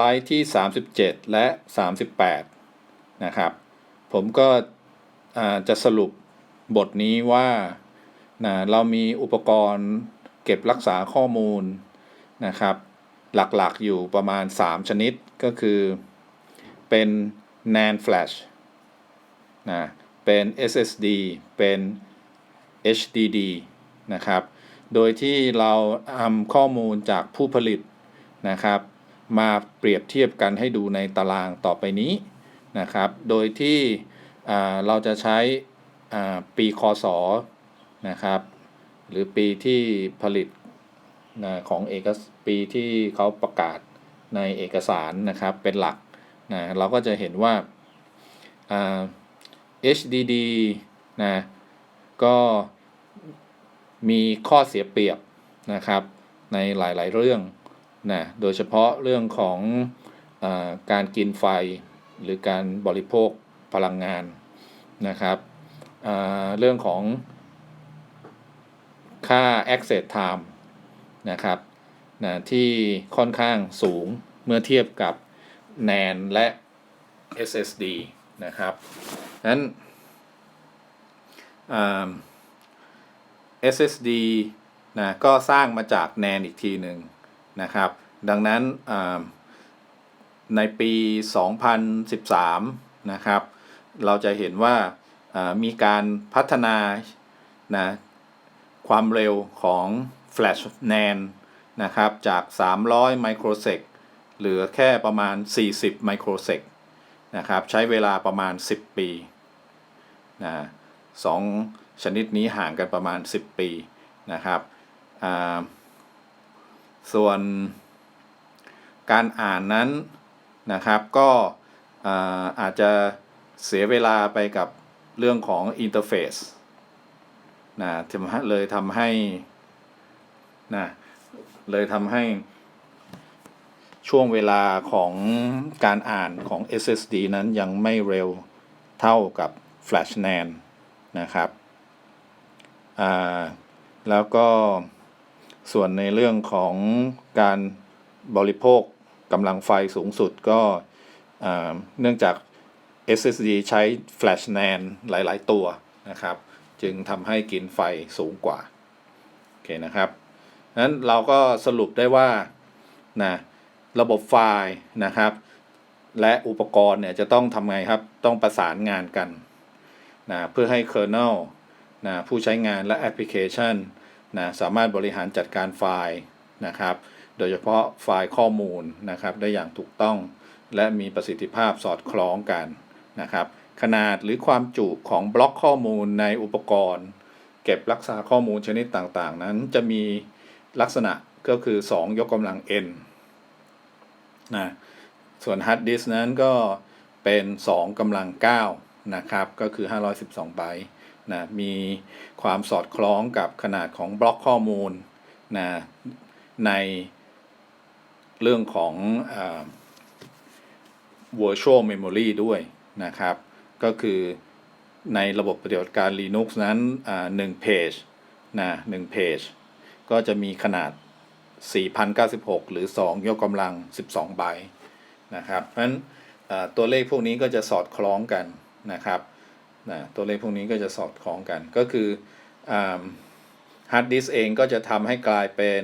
ไลด์ที่ 37 และ 38 นะครับ ผมก็จะสรุปบทนี้ว่านะเรามีอุปกรณ์เก็บรักษาข้อมูลนะครับ หลักๆอยู่ประมาณ 3 ชนิดก็คือเป็น NAND flash นะเป็น SSD เป็น HDD นะครับ โดยที่เราทำข้อมูลจากผู้ผลิตนะครับ มาเปรียบเทียบกันให้ดูในตารางต่อไปนี้นะครับ โดยที่เราจะใช้ปีคศนะครับ หรือปีที่ผลิตนะของเอกปีที่เขาประกาศในเอกสารนะครับเป็นหลักนะเราก็จะเห็นว่าอ่า HDD นะก็มีข้อเสียเปรียบนะครับในหลาย ๆ เรื่อง นะโดยเฉพาะเรื่องของอการกินไฟหรือการบริโภคพลังงานนะครับเรื่องของค่า access time นะครับนะที่ค่อนข้างสูงเมื่อเทียบกับ NAND และ SSD นะครับนั้น SSD นะก็สร้างมาจาก NAND อีกทีหนึ่ง นะครับ ดังนั้นในปี 2013 นะครับ เราจะเห็นว่าอ่ามีการพัฒนานะความเร็วของ Flash NAND นะครับ จาก 300 ไมโครเซกเหลือแค่ประมาณ 40 ไมโครเซกนะครับ ใช้เวลาประมาณ 10 ปีนะสองชนิดนี้ห่างกันประมาณ 10 ปีนะครับอ่า ส่วนการอ่านนั้นนะครับก็อาจจะเสียเวลาไปกับเรื่องของอินเทอร์เฟซนะเลยทำให้นะเลยทำให้ช่วงเวลาของการอ่านของ SSD นั้นยังไม่เร็วเท่ากับ Flash NAND นะครับ แล้วก็ ส่วนในเรื่องของการบริโภคกำลังไฟสูงสุดก็เนื่องจาก SSD ใช้ Flash NAND หลาย ๆ ตัวนะครับ จึงทำให้กินไฟสูงกว่า โอเคนะครับนั้นเราก็สรุปได้ว่านะระบบไฟล์นะครับ และอุปกรณ์เนี่ยจะต้องทำไงครับ ต้องประสานงานกันนะเพื่อให้ kernel นะผู้ใช้งานและแอปพลิเคชัน นะสามารถบริหารจัดการไฟล์นะครับ โดยเฉพาะไฟล์ข้อมูลนะครับได้อย่างถูกต้อง และมีประสิทธิภาพสอดคล้องกันนะครับ ขนาดหรือความจุของบล็อกข้อมูลในอุปกรณ์ เก็บรักษาข้อมูลชนิดต่างๆ นั้นจะมีลักษณะก็คือ 2 ยกกำลัง n นะส่วนฮาร์ดดิสนั้นก็เป็น 2กำลัง9นะครับ ก็คือ 512ไบต์ นะมีความสอดคล้องกับขนาดของบล็อกข้อมูลนะในเรื่องของอ virtual memory ด้วยนะครับ ก็คือในระบบปฏิบัติการ Linux นั้นหนึ่งเพจนะหนึ่งเพจก็จะมีขนาด 4096 หรือ 2 ยกกำลัง 12 ไบต์นะครับ เพราะฉะนั้นตัวเลขพวกนี้ก็จะสอดคล้องกันนะครับ นะตัวเลขพวกนี้ก็จะสอดคล้องกัน ก็คือฮาร์ดดิสเองก็จะทำให้กลายเป็น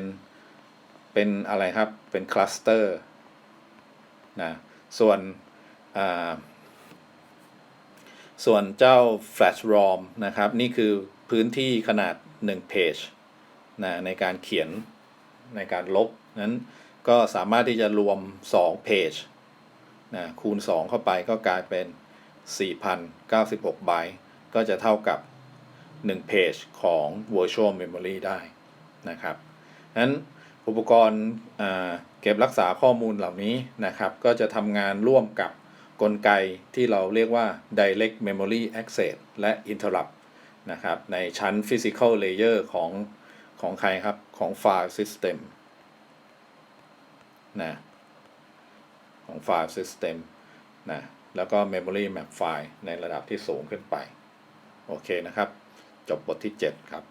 เป็นอะไรครับ เป็นคลัสเตอร์นะส่วนส่วนเจ้า Flash ROM นะครับ นี่คือพื้นที่ขนาด1เพจนะในการเขียนในการลบ นั้นก็สามารถที่จะรวม2เพจนะคูณ 2 เข้าไปก็กลายเป็น 4096ไบต์ก็จะเท่ากับ1เพจของ Virtual Memory ได้นะครับนั้นอุปกรณ์เก็บรักษาข้อมูลเหล่านี้นะครับ ก็จะทำงานร่วมกับกลไกที่เราเรียกว่า Direct Memory Access และ Interrupt นะครับ ในชั้น Physical Layer ของของใครครับ ของ File System นะของ File System นะ แล้วก็ Memory Map File ในระดับที่สูงขึ้นไป โอเคนะครับ จบบทที่ 7 ครับ